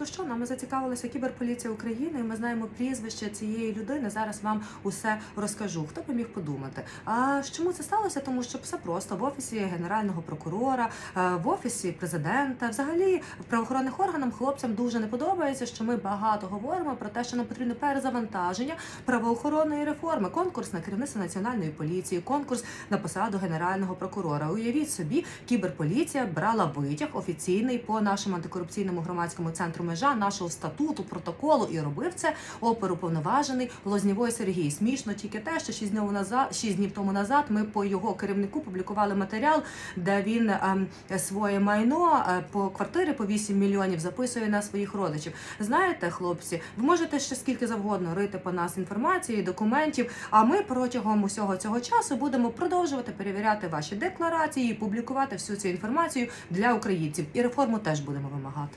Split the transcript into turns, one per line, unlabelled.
Ну що, нами зацікавилася кіберполіція України. і Ми знаємо прізвище цієї людини. Зараз вам усе розкажу. Хто би міг подумати? А чому це сталося? Тому що все просто в офісі генерального прокурора, е, в офісі президента, взагалі в правоохоронних органах хлопцям дуже не подобається, що ми багато говоримо про те, що нам потрібно перезавантаження правоохоронної реформи, конкурс на керівництво національної поліції, конкурс на посаду генерального прокурора. Уявіть собі, кіберполіція брала витяг офіційний по нашому антикорупційному громадському центру межа, нашого статуту, протоколу і робив це оперуповноважений Лознєвої Сергій. Смішно тільки те, що 6 днів назад, 6 днів тому назад ми по його керівнику публікували матеріал, де він ем, своє майно е, по квартирі по 8 мільйонів записує на своїх родичів. Знаєте, хлопці, ви можете ще скільки завгодно рити по нас інформації, документів. А ми протягом усього цього часу будемо продовжувати перевіряти ваші декларації, і публікувати всю цю інформацію для українців. І реформу теж будемо вимагати.